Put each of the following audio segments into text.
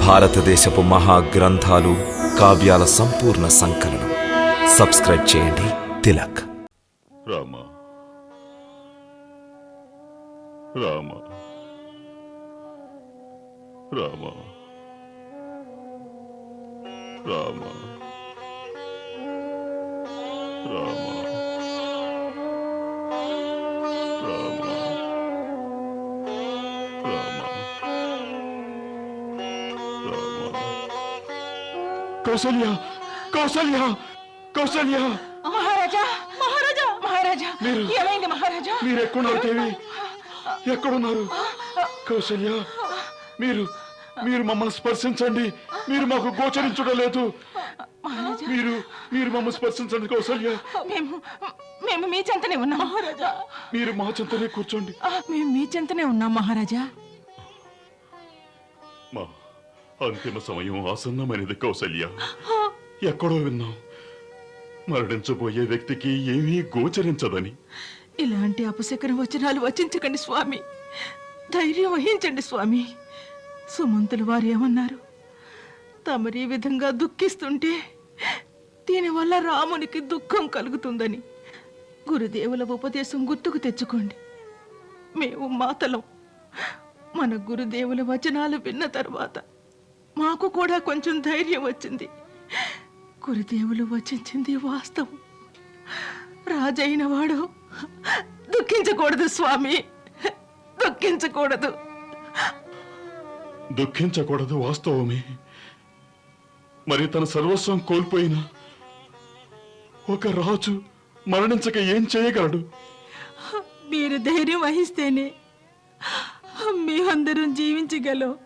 భారతదేశపు మహా గ్రంథాలు కావ్యాల సంపూర్ణ సంకలనం. సబ్స్క్రైబ్ చేయండి. తిలక్. రామ. రామ. రామ. రామ. రామ. కౌసల్య కౌసల్య కౌసల్య. మహారాజా మహారాజా మహారాజా. మీరు- ఏమైంది మహారాజా? మీరు ఎక్కడున్నారు? దేవి ఎక్కడున్నారు కౌసల్య మీరు మీరు మమ్మల్ని స్పర్శించండి. మీరు మాకు గోచరించడం లేదు. మీరు మీరు మమ్మల్ని స్పర్శించండి కౌసల్య. మేము మేము మీ చెంతనే ఉన్నాం. మహారాజా మీరు మా చెంతనే కూర్చోండి. మేము మీ చెంతనే ఉన్నాం మహారాజా. అంతిమ సమయం ఆసన్నమైనది కౌసల్య. ఎక్కడో విన్నాం. మరణించబోయే వ్యక్తికి ఏమీ గోచరించదని. ఇలాంటి అపశకర వచనాలు వచించకండి స్వామి. ధైర్యం వహించండి స్వామి. సుమంతులు వారు ఏమన్నారు? తమరి విధంగా దుఃఖిస్తుంటే దీనివల్ల రామునికి దుఃఖం కలుగుతుందని. గురుదేవుల ఉపదేశం గుర్తుకు తెచ్చుకోండి. మేము మాతలం. మన గురుదేవుల వచనాలు విన్న తర్వాత మాకు కూడా కొంచెం ధైర్యం వచ్చింది. గురుదేవులు వచించింది వాస్తవం. రాజైన వాడు దుఃఖించకూడదు స్వామి. దుఃఖించకూడదు. దుఃఖించకూడదు వాస్తవమే. మరి తన సర్వస్వం కోల్పోయిన ఒక రాజు మరణించక ఏం చేయగలడు? మీరు ధైర్యం వహిస్తేనే మేమందరం జీవించగలం.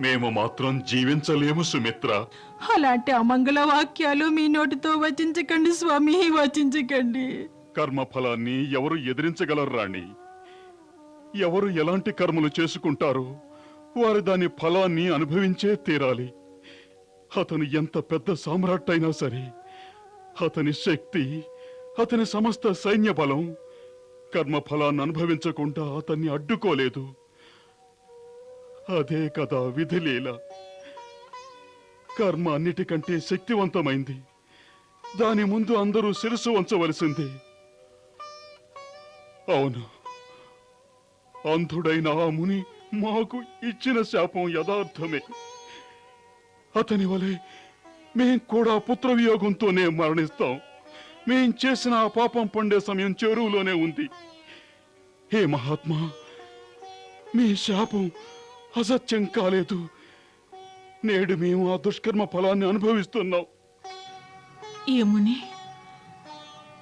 మేము మాత్రం జీవించలేము సుమిత్ర. అలాంటి అమంగళ వాక్యాలు మీ నోటితో వచించకండి స్వామి వచించకండి. కర్మఫలాన్ని ఎవరు ఎదిరించగలరు రాణి? ఎవరు ఎలాంటి కర్మలు చేసుకుంటారో? వారు దాని ఫలాన్ని అనుభవించే తీరాలి. అతను ఎంత పెద్ద సామ్రాట్ అయినా సరే అతని శక్తి అతని సమస్త సైన్య బలం కర్మఫలాన్ని అనుభవించకుండా అతన్ని అడ్డుకోలేదు. అదే కదా విధిలీల. కర్మ అన్నిటికంటే శక్తివంతమైంది. దాని ముందు అందరూ శిరసు వంచవలసింది. అవును. అంధుడైన ఆ ముని మాకు ఇచ్చిన శాపం యథార్థమే. అతని వలె మేం కూడా పుత్రవియోగంతోనే మరణిస్తాం. మేం చేసిన ఆ పాపం పండే సమయం చెరువులోనే ఉంది. హే మహాత్మా మీ శాపం అసత్యం కాలేదు. నేడు మేము ఆ దుష్కర్మ ఫలాన్ని అనుభవిస్తున్నాం. ఏముని?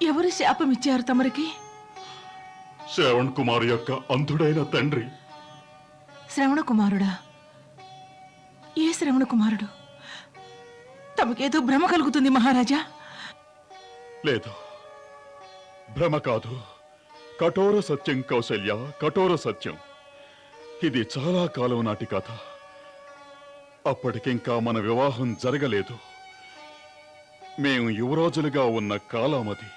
ఎవరు శాపం ఇచ్చారు తమరికి? శ్రవణ్ కుమార్ యొక్క అంధుడైన తండ్రి. శ్రవణ కుమారుడా? ఏ శ్రవణ కుమారుడు? తమకేదో భ్రమ కలుగుతుంది మహారాజా? లేదు. భ్రమ కాదు. కఠోర సత్యం కౌశల్య కఠోర సత్యం. ఇది చాలా కాలం నాటి కథ. అప్పటికింకా మన వివాహం జరగలేదు. మేము యువరాజులుగా ఉన్న కాలమది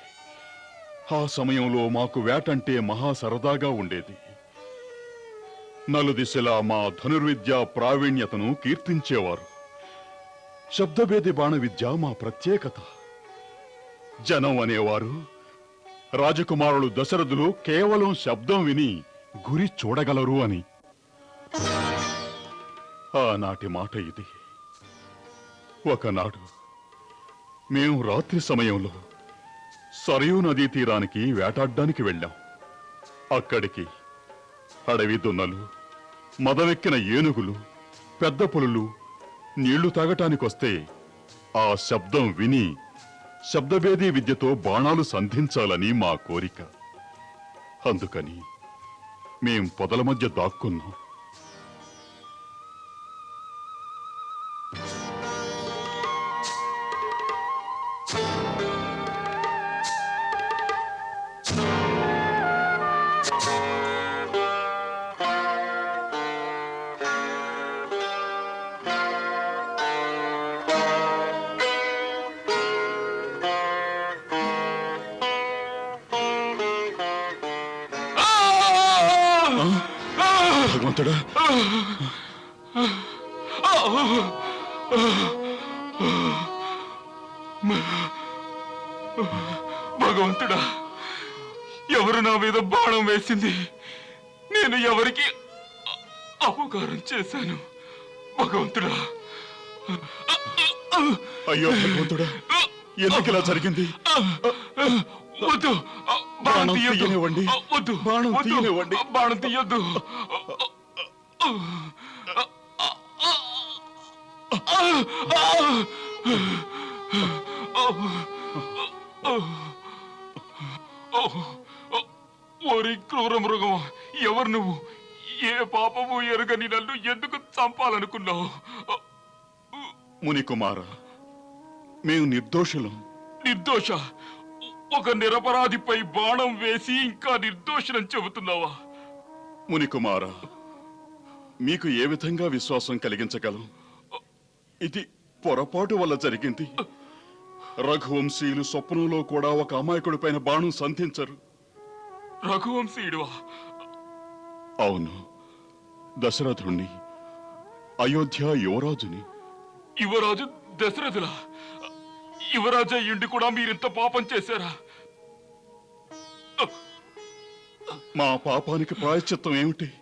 ఆ సమయంలో మాకు వేటంటే మహా సరదాగా ఉండేది. నలుదిశలా మా ధనుర్విద్య ప్రావీణ్యతను కీర్తించేవారు. శబ్దభేది బాణ విద్య మా ప్రత్యేకత. జనం అనేవారు రాజకుమారులు దశరథులు కేవలం శబ్దం విని గురి చూడగలరు అని. ఆనాటి మాట ఇది. ఒకనాడు మేము రాత్రి సమయంలో సరయూ నదీ తీరానికి వేటాడ్డానికి వెళ్ళాం. అక్కడికి అడవి దున్నలు మదవెక్కిన ఏనుగులు పెద్ద పులులు నీళ్ళు తాగటానికొస్తే ఆ శబ్దం విని శబ్దభేదీ విద్యతో బాణాలు సంధించాలని మా కోరిక. అందుకని మేం పొదల మధ్య దాక్కున్నాం. భగవంతుడా భగవంతుడా ఎవరు నా మీద బాణం వేసింది? నేను ఎవరికి అపకారం చేశాను? భగవంతుడా. అయ్యో భగవంతుడా ఎందుకు ఇలా జరిగింది? వద్దు. బాణం తీయనివ్వండి. వద్దు. బాణం. తీయనివ్వండి. బాణం తీయొద్దు. ఓరి క్రూర మృగం ఎవరు నువ్వు? ఏ పాపము ఎరుగని నన్ను ఎందుకు చంపాలనుకున్నావు? మునికుమార మేము నిర్దోషులం. నిర్దోష? ఒక నిరపరాధిపై బాణం వేసి ఇంకా నిర్దోషులని చెబుతున్నావా? మునికుమార మీకు ఏ విధంగా విశ్వాసం కలిగించగలం? ఇది పొరపాటు వల్ల జరిగింది. రఘువంశీయులు స్వప్నంలో కూడా ఒక అమాయకుడి పైన బాణం సంధించరు. రఘువంశీయుడువా అవును. దశరథుణ్ణి అయోధ్య యువరాజుని. యువరాజు దశరథుల? యువరాజు అయ్యుండి కూడా మీరింత పాపం చేశారా? మా పాపానికి ప్రాయశ్చిత్తం ఏమిటి?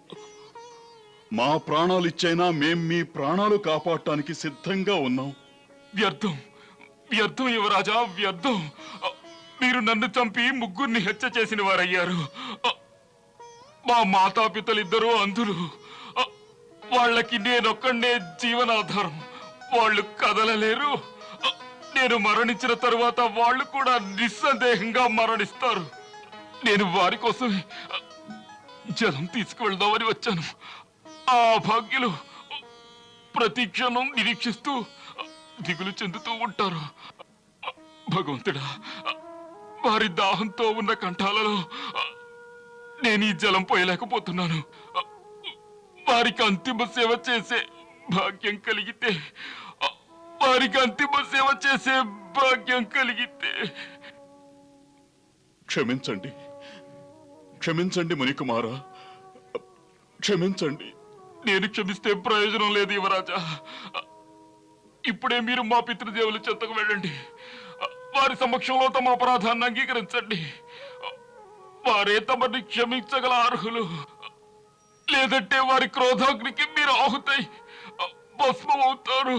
మా ప్రాణాలు ఇచ్చైనా మేం మీ ప్రాణాలు కాపాడటానికి సిద్ధంగా ఉన్నాం. వ్యర్థం వ్యర్థం యువరాజా వ్యర్థం. మీరు నన్ను చంపి ముగ్గురిని హత్య చేసిన వారయ్యారు. మా మాతాపితలిద్దరూ అంధులు. వాళ్ళకి నేనొక్కడే జీవనాధారం. వాళ్ళు కదలలేరు. నేను మరణించిన తరువాత వాళ్ళు కూడా నిస్సందేహంగా మరణిస్తారు. నేను వారి కోసం జలం తీసుకువెళ్దామని వచ్చాను. ఆ భాగ్యులు ప్రతి క్షణం నిరీక్షిస్తూ దిగులు చెందుతూ ఉంటారు. భగవంతుడా వారి దాహంతో ఉన్న కంఠాలలో నేను ఈ జలం పోయలేకపోతున్నాను. వారికి అంతిమ సేవ చేసే భాగ్యం కలిగితే వారికి అంతిమ సేవ చేసే భాగ్యం కలిగితే. క్షమించండి. క్షమించండి మునికుమారా. క్షమించండి. నేను క్షమిస్తే ప్రయోజనం లేదు యువరాజా. ఇప్పుడే మీరు మా పితృదేవుల చెంతకు వెళ్ళండి. వారి సమక్షంలో తమ అపరాధాన్ని అంగీకరించండి. వారే తమని క్షమించగల అర్హులు. లేదంటే వారి క్రోధాగ్నికి మీరు ఆహుతై భస్మం అవుతారు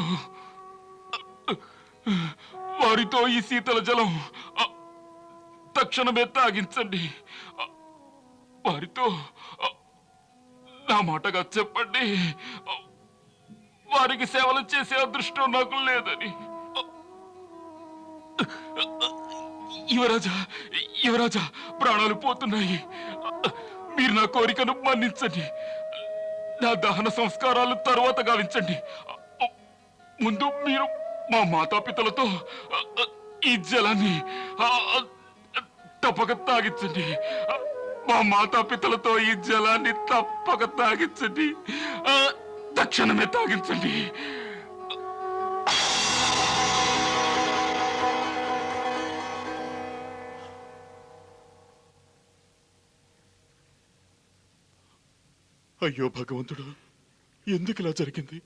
వారితో ఈ శీతల జలం తక్షణమే తాగించండి. వారితో నా మాటగా చెప్పండి. వారికి సేవలు చేసే అదృష్టం నాకు లేదని. యువరాజా యువరాజా ప్రాణాలు పోతున్నాయి. మీరు నా కోరికను మన్నించండి. నా దహన సంస్కారాలు తర్వాత గావించండి. ముందు మీరు మా మాతాపితలతో ఈ జలాన్ని తప్పక తాగించండి. మా మాతాపితలతో ఈ జలాన్ని తప్పక తాగించండి. తక్షణమే తాగించండి. అయ్యో భగవంతుడు ఎందుకు ఇలా జరిగింది?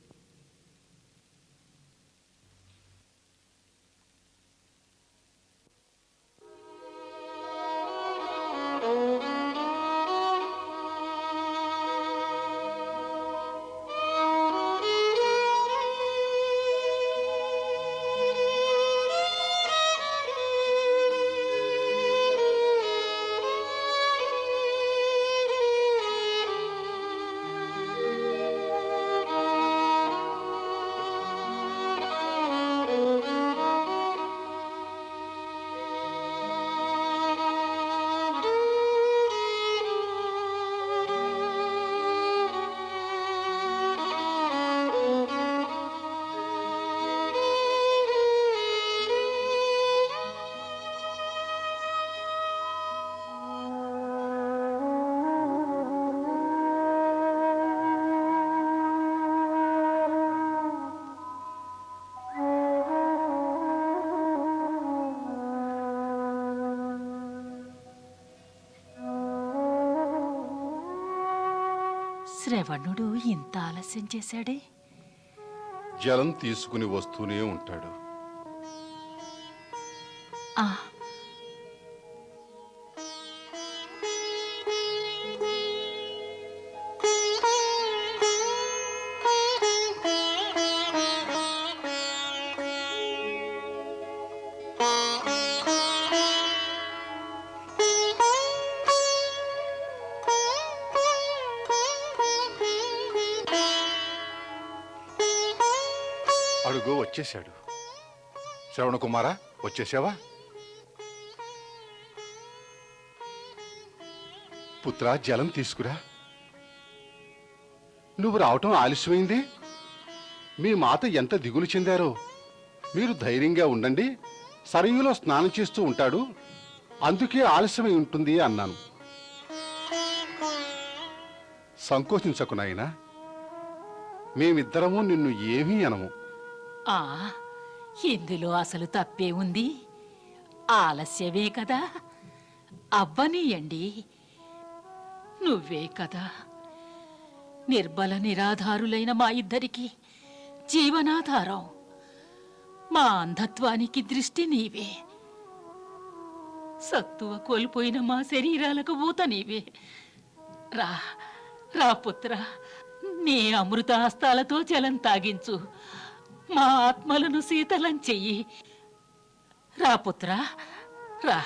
శ్రవణుడు ఇంత ఆలస్యం చేశాడే? జలం తీసుకుని వస్తూనే ఉంటాడు. ఆ, వచ్చేశాడు. శ్రవణ కుమారా వచ్చేసావా పుత్ర జలం తీసుకురా. నువ్వు రావటం ఆలస్యమైంది? మీ మాత ఎంత దిగులు చెందారో. మీరు ధైర్యంగా ఉండండి. సరయులో స్నానం చేస్తూ ఉంటాడు. అందుకే ఆలస్యమై ఉంటుంది అన్నాను. సంకోచించకు నాయనా. మేమిద్దరము నిన్ను ఏమీ అనము. ఆ ఇందులో అసలు తప్పే ఉంది. ఆలస్యమే కదా. అవ్వనీయండి. నువ్వే కదా. నిర్బల నిరాధారులైన మా ఇద్దరికి జీవనాధారం. మా అంధత్వానికి దృష్టి నీవే. సత్తువ కోల్పోయిన మా శరీరాలకు ఊత నీవే. రా రా పుత్ర నీ అమృత హస్తాలతో జలం తాగించు. మా ఆత్మలను శీతలం చెయ్యి. రా పుత్ర రా.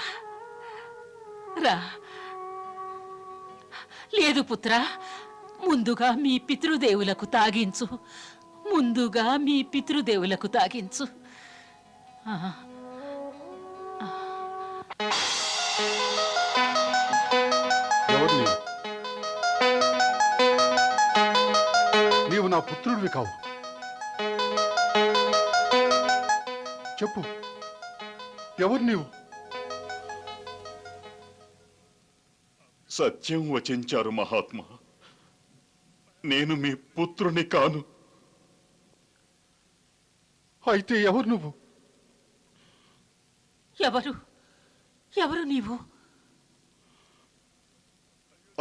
రా. లేదు పుత్ర ముందుగా మీ పితృదేవులకు తాగించు. ముందుగా మీ పితృదేవులకు తాగించు. నీవు నా పుత్రుడివి కావు. చెప్పు. ఎవరు నీవు? సత్యం వచించారు మహాత్మా. నేను మీ పుత్రుని కాను. అయితే ఎవరు నువ్వు? ఎవరు? ఎవరు నీవు?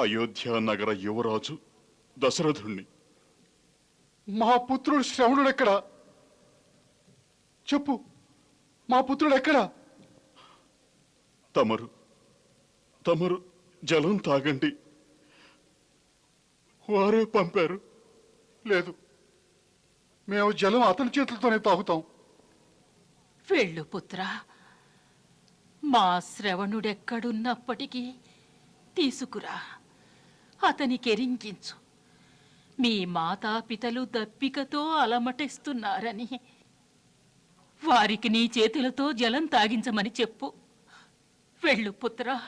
అయోధ్య నగర యువరాజు దశరథుణ్ణి. మా పుత్రుడు శ్రవణుడు ఎక్కడా చెప్పు. మా పుత్రుడు ఎక్కడా? తమరు తమరు జలం తాగండి. వారే పంపారు. లేదు మేము జలం అతని చేతులతోనే తాగుతాం. వెళ్ళు పుత్ర. మా శ్రవణుడెక్కడున్నప్పటికీ తీసుకురా. అతనికెరింకించు మీ మాతాపితలు దప్పికతో అలమటిస్తున్నారని వారికి నీ చేతులతో జలం తాగించమని చెప్పు. వెళ్ళు పుత్ర.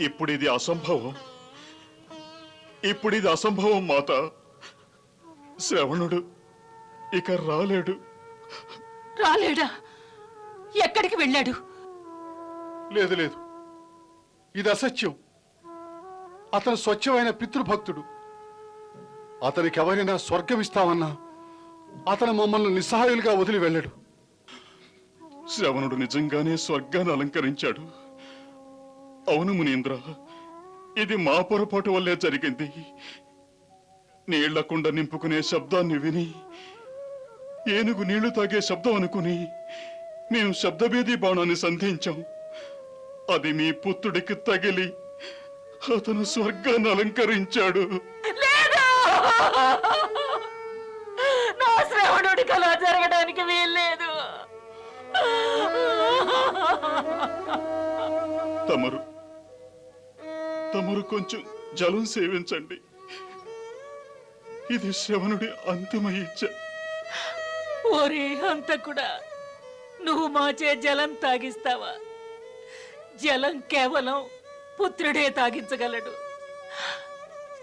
ఇప్పుడిది అసంభవం. ఇప్పుడిది అసంభవం మాత. శ్రవణుడు ఇక రాలేడు. రాలేడా? ఎక్కడికి వెళ్ళాడు? లేదు లేదు. ఇది అసత్యం. అతను స్వచ్ఛమైన పితృభక్తుడు. అతనికి ఎవరైనా స్వర్గం ఇస్తామన్నా అతను మమ్మల్ని నిస్సహాయులుగా వదిలి వెళ్ళడు. శ్రవణుడు నిజంగానే స్వర్గాన్ని అలంకరించాడు. అవును మునీంద్ర ఇది మా పొరపాటు వల్లే జరిగింది. నీళ్ళ కుండ నింపుకునే శబ్దాన్ని విని ఏనుగు నీళ్ళు తాగే శబ్దం అనుకుని మేము శబ్దభేది బాణాన్ని సంధించాం. అది మీ పుత్రుడికి తగిలి అతను స్వర్గాన్ని అలంకరించాడు. అలా జరగడానికి వీల్లేదు. తమరు తమరు కొంచెం జలం సేవించండి. ఇది శ్రవణుడి అంతిమ ఇచ్చ ఓరే హంతకుడా నువ్వు మాచే జలం తాగిస్తావా? జలం కేవలం పుత్రుడే తాగించగలడు.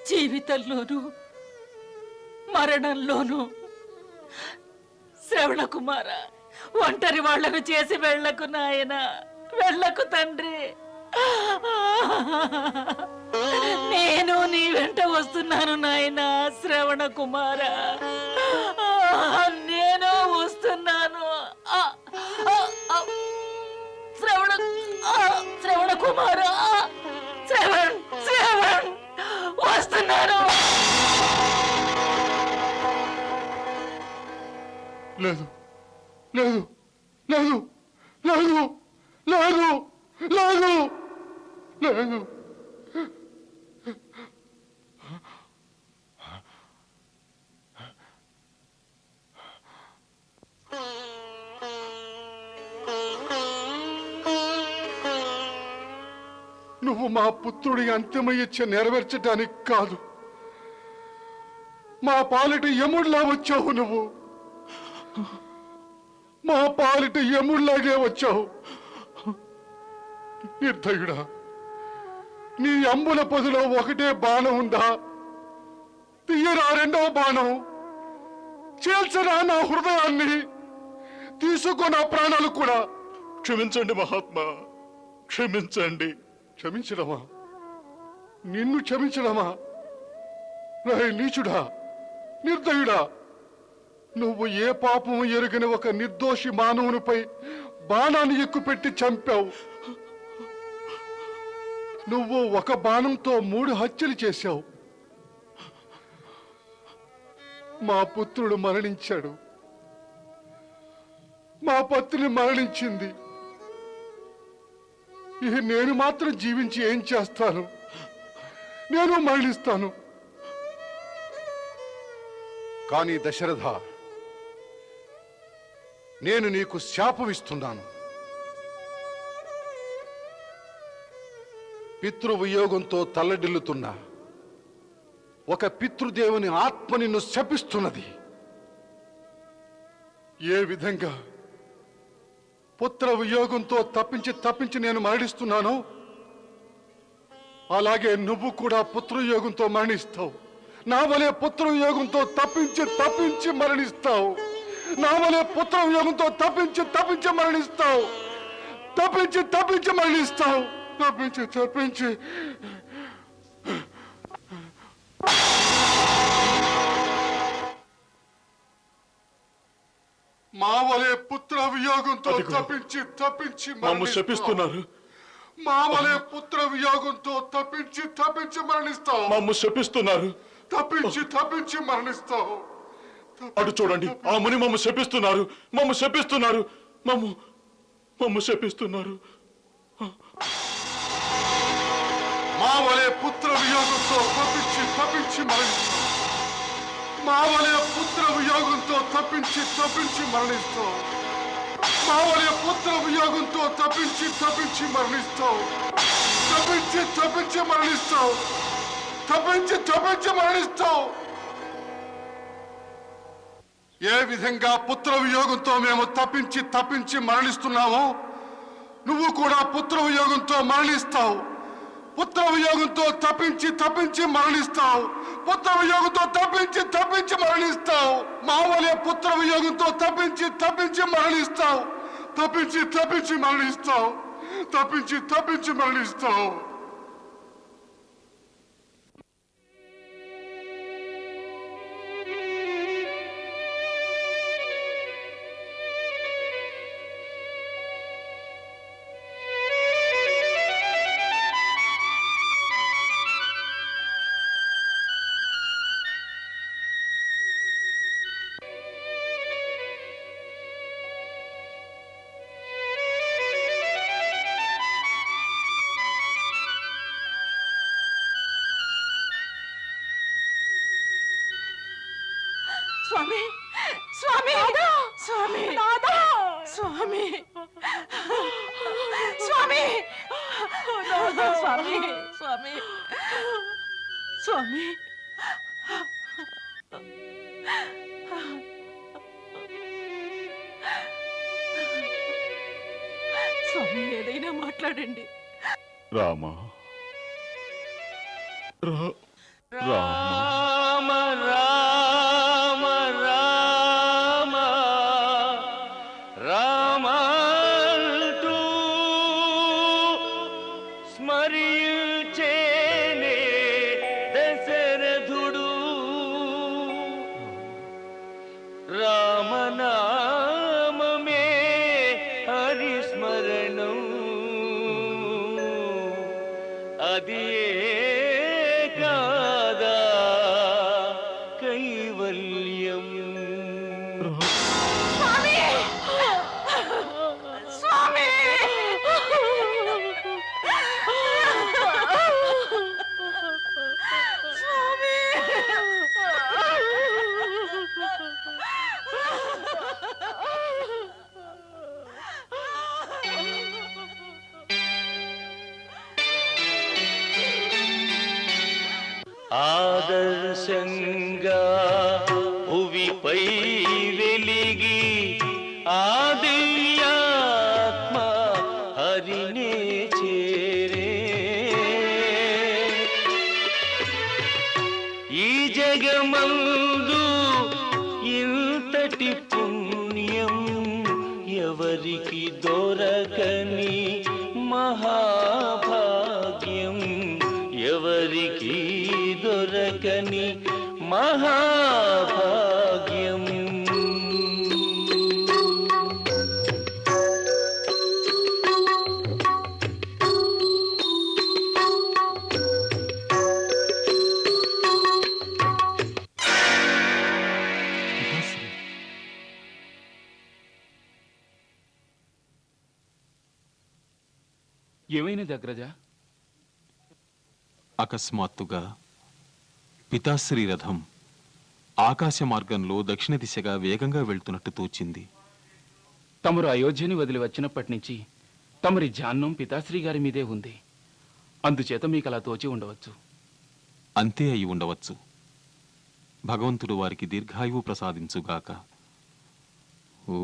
జీవితంలోనూ మరణంలోనూ శ్రవణ కుమార ఒంటరి వాళ్ళకు చేసి వెళ్ళకు నాయన వెళ్ళకు తండ్రి. నేను నీ వెంట వస్తున్నాను నాయన శ్రవణ కుమార. నేను వస్తున్నాను. శ్రవణ శ్రవణ కుమార శ్రవణ్ శ్రవణ్ వస్తున్నాను. లేదు. లేదు. లేదు. లేదు. లేదు. లేదు. లేదు. నువ్వు మా పుత్రుడి అంతిమ ఇచ్చ నెరవేర్చడానికి కాదు. మా పాలిట యముడిలా వచ్చావు నువ్వు. మా పాలిట యముళ్ళాగే వచ్చావు. నిర్దయుడా నీ అంబుల పొదిలో ఒకటే బాణం ఉందా? తీయరా రెండవ బాణం. చేల్చరా నా హృదయాన్ని. తీసుకో నా ప్రాణాలు కూడా. క్షమించండి మహాత్మా క్షమించండి. క్షమించడమా? నిన్ను క్షమించడమా? రాయ్ నీచుడా నిర్దయుడా నువ్వు ఏ పాపం ఎరుగని ఒక నిర్దోషి మానవునిపై బాణాన్ని ఎక్కుపెట్టి చంపావు? నువ్వు ఒక బాణంతో మూడు హత్యలు చేశావు. మా పుత్రుడు మరణించాడు. మా పత్ని మరణించింది. ఇక నేను మాత్రం జీవించి ఏం చేస్తాను? నేను మరణిస్తాను. కానీ దశరథ నేను నీకు శాపమిస్తున్నాను పితృవియోగంతో తల్లడిల్లుతున్న ఒక పితృదేవుని ఆత్మ నిన్ను శపిస్తున్నది. ఏ విధంగా పుత్ర వియోగంతో తప్పించి తప్పించి నేను మరణిస్తున్నాను అలాగే నువ్వు కూడా పుత్రయోగంతో మరణిస్తావు. నా వలె పుత్రయోగంతో తప్పించి తప్పించి మరణిస్తావు. నా వలె పుత్రయోగంతో తప్పించి తప్పించి మరణిస్తావు. తప్పించి తప్పించి మరణిస్తావు. తప్పించి తప్పించి. మా వలె పుత్ర వియోగంతో. తప్పించి తప్పించి. శపిస్తున్నారు. మా వలె పుత్ర వియోగంతో తప్పించి తప్పించి మరణిస్తావు. మమ్ము శపిస్తున్నారు. తప్పించి తప్పించి మరణిస్తావు. అటు చూడండి. ఆ ముని మమ్మ శపిస్తున్నారు. మమ్మ శపిస్తున్నారు. మమ్మ మమ్మ శపిస్తున్నారు. మా వలె పుత్ర వియోగంతో తప్పించి తప్పించి మరణిస్తాం. మా వలె పుత్ర వియోగంతో తప్పించి తప్పించి మరణిస్తావు మా వలె పుత్ర వియోగంతో తప్పించి తప్పించి మరణిస్తావు తప్పించి తప్పించి మరణిస్తావు తప్పించి తప్పించి మరణిస్తావు ఏ విధంగా పుత్ర వియోగంతో మేము తప్పించి తప్పించి మరణిస్తున్నామో నువ్వు కూడా పుత్ర వియోగంతో మరణిస్తావు. పుత్ర వియోగంతో తప్పించి తప్పించి మరణిస్తావు. పుత్ర వియోగంతో తప్పించి తప్పించి మరణిస్తావు. మా పుత్ర వియోగంతో తప్పించి తప్పించి మరణిస్తావు. తప్పించి తప్పించి మరణిస్తావు. తప్పించి తప్పించి మరణిస్తావు. స్వామి. స్వామి. స్వామి ఏదైనా మాట్లాడండి. రామా. రా రామా. நதியே ఆ దివ్యాత్మ హరినే చేరే. ఈ జగమందు ఇంతటి పుణ్యం ఎవరికి దొరకని మహాభాగ్యం ఎవరికి దొరకని మహా ఏమైనది అగ్రజ అకస్మాత్తుగా పితాశ్రీ రథం ఆకాశ మార్గంలో దక్షిణ దిశగా వేగంగా వెళ్తున్నట్టు తోచింది. తమరు అయోధ్యని వదిలి వచ్చినప్పటి నుంచి తమరి ధ్యానం పితాశ్రీ గారి మీదే ఉంది. అందుచేత మీకు అలా తోచి ఉండవచ్చు. అంతే అయి ఉండవచ్చు. భగవంతుడు వారికి దీర్ఘాయువు ప్రసాదించుగాక. ఓ